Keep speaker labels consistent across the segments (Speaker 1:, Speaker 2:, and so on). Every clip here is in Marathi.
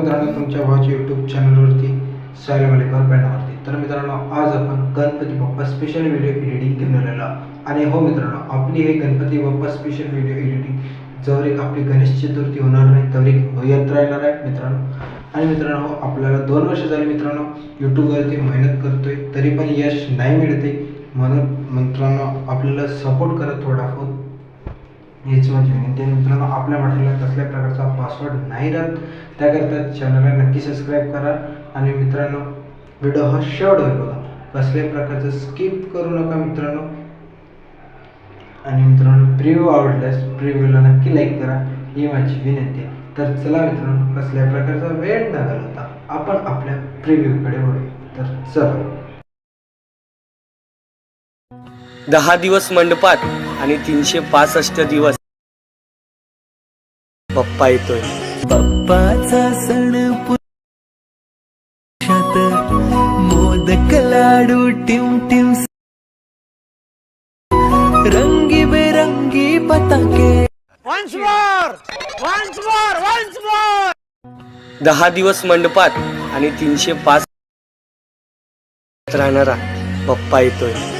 Speaker 1: मित्रांनो तुमच्या भावाच्या यूट्यूब चॅनलवरती सायला मलिकार बॅनरवरती तर मित्रांनो आज आपण Ganpati Bappa special video editing घेऊन आणि हो मित्रांनो आपली हे Ganpati Bappa special video editing जवळ एक आपली गणेश चतुर्थी होणार नाही तर एक होत राहणार आहे मित्रांनो. आणि मित्रांनो हो, आपल्याला दोन वर्ष झाली मित्रांनो यूट्यूबवरती मेहनत करतोय तरी पण यश नाही मिळते म्हणून मित्रांनो आपल्याला सपोर्ट करा थोडाफार. हेच म्हणजे. माझी विनंती मित्रांनो आपल्या मटेरियलला कसल्या प्रकारचा पासवर्ड नाही राहत त्याकरता चॅनलला नक्की सबस्क्राईब करा. आणि मित्रांनो व्हिडिओ हा शेवट होईल बघा. कसल्याही प्रकारचं स्किप करू नका मित्रांनो. आणि मित्रांनो प्रिव्ह्यू आवडल्यास प्रिव्ह्यूला नक्की लाईक करा. ही माझी विनंती. आहे तर चला मित्रांनो कसल्या प्रकारचा वेळ न घालवता आपण आपल्या प्रिव्ह्यूकडे वळूया. तर चला.
Speaker 2: दहा दिवस मंडपात आणि तीनशे पासष्ट दिवस पप्पा येतोय.
Speaker 3: बाप्पाचा सण पुरुषात मोदक लाडू टिम टिम रंगी बेरंगी पताके.
Speaker 2: दहा दिवस मंडपात आणि तीनशे पाच राहणारा पप्पा येतोय.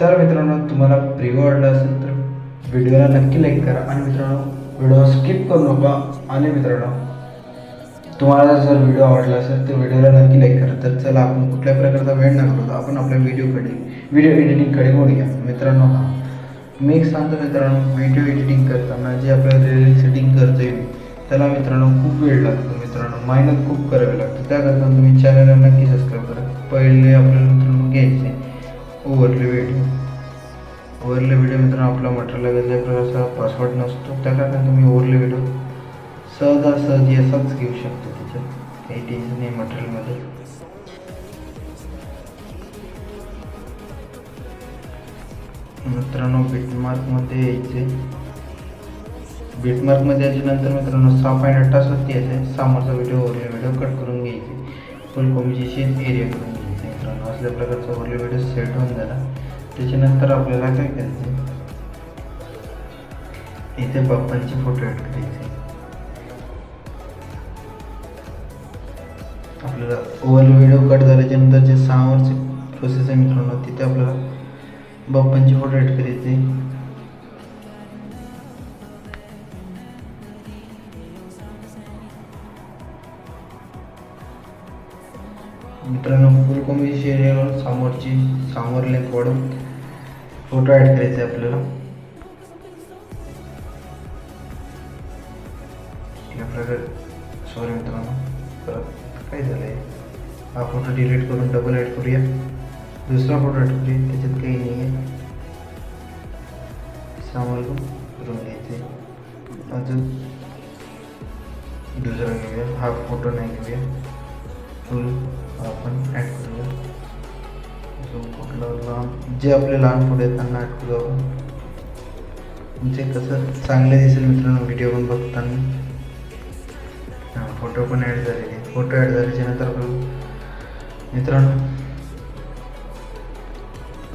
Speaker 1: तर मित्रांनो तुम्हाला प्रिव्ह्यू आवडला असेल तर व्हिडिओला नक्की लाईक करा. आणि मित्रांनो व्हिडिओ स्किप करू नका. आणि मित्रांनो तुम्हाला जर व्हिडिओ आवडला असेल तर व्हिडिओला नक्की लाईक करा. तर चला आपण कुठल्या प्रकारचा वेळ न करतो आपण आपल्या व्हिडिओकडे व्हिडिओ एडिटिंगकडे बोलूया मित्रांनो हा. मी एक सांगतो मित्रांनो व्हिडिओ एडिटिंग करताना जे आपल्याला रिअल सेटिंग करता येईल त्याला मित्रांनो खूप वेळ लागतो. मित्रांनो मेहनत खूप करावी लागते. त्याकरता तुम्ही चॅनलला नक्की सबस्क्राईब करा. पहिले आपल्याला मित्रांनो घ्यायचे ओव्हरले व्हिडिओ ओव्हरले व्हिडिओ मित्रांनो आपला मटेरियल वेगळ्या प्रकारचा पासवर्ड नसतो. त्याकरता तुम्ही ओव्हरले व्हिडिओ सहजासहजी असाच घेऊ शकतो त्याच्यात. काही टेन्शन नाही मटेरियलमध्ये. मित्रांनो बीटमार्कमध्ये यायचे. बीटमार्कमध्ये यायच्यानंतर मित्रांनो सहा पॉईंट अठरा सत्ती यायचे. सामोरचा व्हिडिओ ओरले व्हिडिओ कट करून घ्यायचे. फुल कॉम्बिनेशन एरिया करून घ्यायचे. असल्या प्रकारचा वरली व्हिडिओ सेट होऊन झाला त्याच्यानंतर आपल्याला काय करायचं इथे बाप्पांचे फोटो ॲड करायचे आपल्याला ओव्हर व्हिडिओ कट झाल्याच्यानंतर जे जे सहावरचे प्रोसेस आहे मित्रांनो तिथे आपल्याला बाप्पांचे फोटो ॲड करायचे मित्रांनो फुल कॉम्बिनेशन एरियावर समोरची समोर लेंथ वाढून फोटो ॲड करायचे आपल्याला. या प्रकारे सॉरी मित्रांनो परत काय झालं आहे हा फोटो डिलीट करून डबल ॲड करूया. दुसरा फोटो ॲड करूया. त्याच्यात काही नाही आहे समोर करून घ्यायचे अजून दुसरा घेऊया. हा फोटो नाही घेऊया. फुल आपण ॲड करूया जो कुठला लहान जे आपले लहान मुलं आहेत त्यांना ॲड करू आपण. म्हणजे कसं चांगले दिसेल मित्रांनो व्हिडिओ पण बघताना. हां फोटो पण ॲड झालेले फोटो ॲड झाल्याच्यानंतर आपण मित्रांनो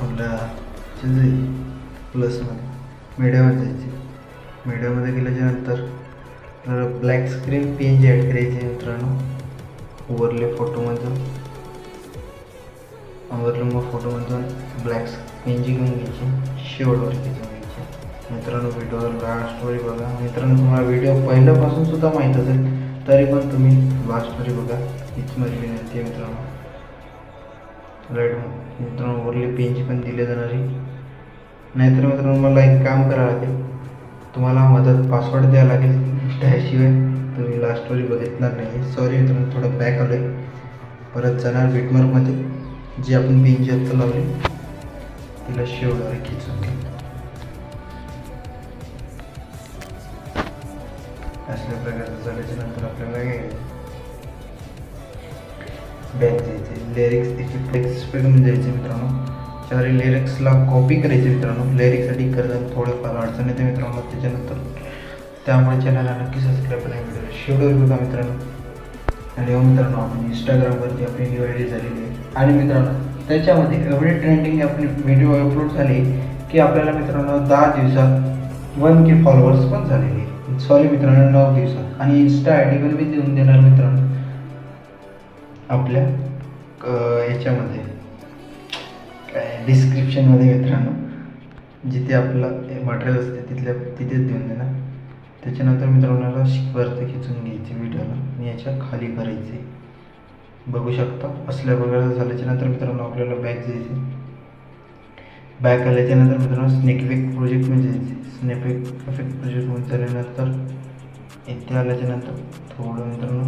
Speaker 1: आपल्या प्लसमध्ये मीडियामध्ये जायचे. मीडियामध्ये गेल्याच्यानंतर black screen P N G add करायची मित्रांनो. ओवरले फोटोमधून ओवरले मग फोटोमधून ब्लॅक स्क्रीनची घेऊन घ्यायची शेवटवर घेऊन घ्यायची. मित्रांनो व्हिडिओ लास्ट स्टोरी बघा. मित्रांनो तुम्हाला व्हिडिओ पहिल्यापासून सुद्धा माहीत असेल तरी पण तुम्ही लास्ट स्टोरी बघा. हीच माझी विनंती आहे मित्रांनो. राईट मित्रांनो ओरली पेनची पण दिली जाणारी नाहीतर मित्रांनो मला एक काम करावं लागेल. तुम्हाला मदत पासवर्ड द्यावा लागेल. त्याशिवाय तुम्ही लास्ट स्टोरी बघितणार नाही. सॉरी मित्रांनो थोडं बॅक आलो आहे परत जाणार बिटमार्कमध्ये जी आपण पेनची आत्ता लावली तिला शेवटवर खिचून अशा असल्या प्रकारचं झाल्याच्यानंतर आपल्याला काय बॅक जायचे लिरिक्स इफेक्ट एक्सपेक्टमध्ये द्यायचे मित्रांनो. त्यावेळी लिरिक्सला कॉपी करायचे मित्रांनो. लिरिक्ससाठी करताना थोडंफार अडचण येते मित्रांनो. त्याच्यानंतर त्यामुळे चॅनलला नक्की सबस्क्राईब करा. व्हिडिओ शेवटवर बघा मित्रांनो? आणि हो मित्रांनो आपण इंस्टाग्रामवरती आपली न्यू आय डी झालेली आहे. आणि मित्रांनो त्याच्यामध्ये एवढे ट्रेंडिंग आपली व्हिडिओ अपलोड झाले की आपल्याला मित्रांनो दहा दिवसात वन के फॉलोअर्स पण झालेले सॉरी मित्रांनो नऊ दिवसात. आणि इन्स्टा आय डी पण मी देऊन देणार मित्रांनो. आपल्या याच्यामध्ये. काय डिस्क्रिप्शनमध्ये मित्रांनो. जिथे आपलं मटेरियल असते तिथल्या तिथेच देऊन देणार. त्याच्यानंतर मित्रांनो याला वरती खिचून घ्यायचे व्हिडिओला. आणि याच्या खाली करायचे बघू शकता असल्या प्रकारचं झाल्याच्यानंतर मित्रांनो आपल्याला बॅक द्यायची. बॅक आल्याच्यानंतर मित्रांनो स्नेकवेक प्रोजेक्ट म्हणजे जायचे परफेक्ट इफेक्ट प्रोजेक्टमध्ये झाल्यानंतर इथे आल्याच्यानंतर थोडं मित्रांनो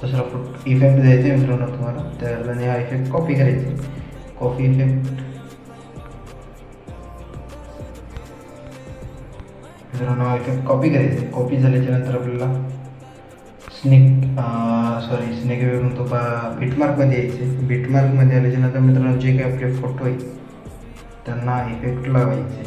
Speaker 1: दुसरा आपण इफेक्ट द्यायचे मित्रांनो तुम्हाला. त्याला हा इफेक्ट कॉपी करायचे कॉपी इफेक्ट नाव हा कॉपी करायचं कॉपी झाल्याच्यानंतर आपल्याला स्नेक सॉरी स्नेक इफेक्ट म्हणतो बा बिटमार्कमध्ये यायचे बिटमार्कमध्ये आल्याच्यानंतर मित्रांनो जे काही आपले फोटो आहेत त्यांना इफेक्ट लावायचे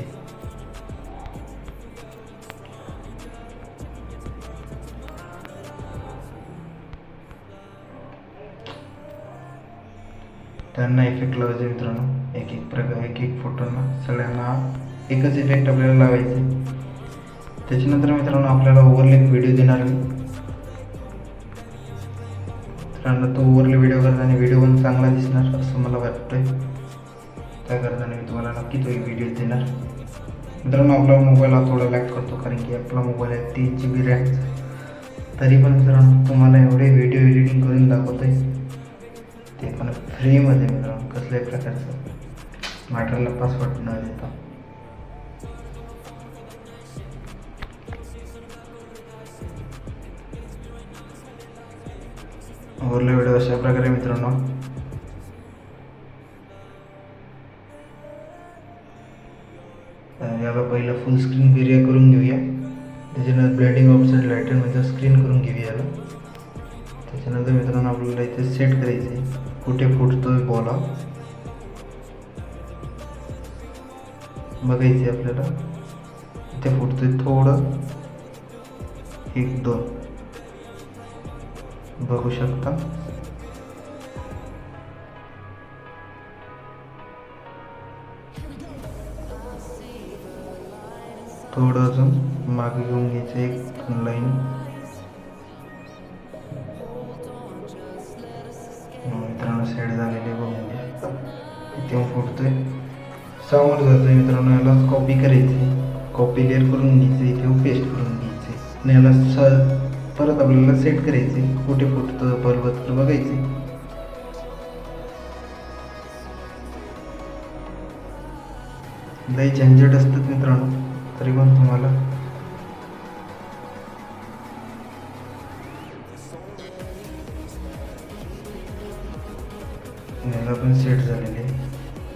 Speaker 1: त्यांना इफेक्ट लावायचे मित्रांनो. एक एक प्रकार एक एक फोटोंना सगळ्यांना एकच इफेक्ट आपल्याला लावायचे त्याच्यानंतर मित्रांनो आपल्याला ओव्हरलेक व्हिडिओ देणार मी मित्रांनो तो ओव्हरले व्हिडिओ करताना व्हिडिओ पण चांगला दिसणार असं मला वाटतंय. त्या करताना मी तुम्हाला नक्की तो एक व्हिडिओ देणार. मित्रांनो आपला मोबाईल हा थोडा लॅक करतो कारण की आपला मोबाईल आहे तीन जी बी रॅम तरी पण मित्रांनो तुम्हाला एवढे व्हिडिओ एडिटिंग करून दाखवतोय. ते पण फ्रीमध्ये मित्रांनो कसल्याही प्रकारचं मॅटरला पासवर्ड न देता. ओरले व्हिडिओ अशा प्रकारे मित्रांनो. याला पहिलं फुल स्क्रीन एरिया करून घेऊया. त्याच्यानंतर ब्लेंडिंग ऑप्शन लायटरमध्ये स्क्रीन करून घेऊया याला. त्याच्यानंतर मित्रांनो आपल्याला इथे सेट करायचे कुठे फुटतोय बॉला बघायचे आपल्याला. इथे फुटतोय थोडं. एक दोन. बघू शकता. थोडं अजून मागे घेऊन घ्यायचं एक लाईन. मित्रांनो सेट झालेले बघून घ्या. इथे फुटतोय. समोर जातोय मित्रांनो याला कॉपी करायची कॉपी लेअर करून घ्यायचे इथे पेस्ट करून घ्यायचे आणि याला परत आपल्याला सेट करायचे. कुठे फुटतं बरोबर बघायचे. लई झंझट असतात मित्रांनो. तरी पण तुम्हाला. याला पण सेट झालेले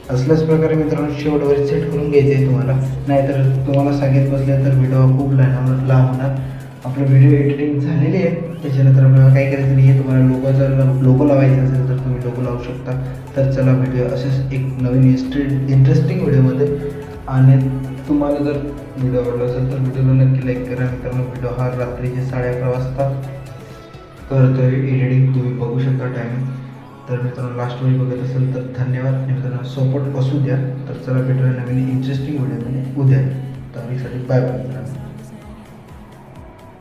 Speaker 1: असल्याच प्रकारे मित्रांनो शेवटवर सेट करून घ्यायचे तुम्हाला. नाहीतर तुम्हाला सांगित बसले तर व्हिडिओ खूप लहान लांब होणार. आपला व्हिडिओ एडिटिंग झालेली आहे त्याच्यानंतर आपल्याला काय करायचं नाही आहे तुम्हाला लोगो जर लोगो लावायचा असेल तर तुम्ही लोगो लावू शकता. तर चला व्हिडिओ असेच एक नवीन इंस्टे इंटरेस्टिंग व्हिडिओमध्ये आणि तुम्हाला जर व्हिडिओ आवडला असेल तर व्हिडिओला नक्की लाईक करा. मित्रांनो व्हिडिओ हा रात्रीचे साडे अकरा वाजता करतोय एडिटिंग तुम्ही बघू शकता टायमिंग तर मित्रांनो लास्ट वेळी बघत असेल तर धन्यवाद. मित्रांनो सपोर्ट असू द्या. तर चला भेटूया नवीन इंटरेस्टिंग व्हिडिओमध्ये उद्या. तारीखसाठी बाय बाय मित्रांनो.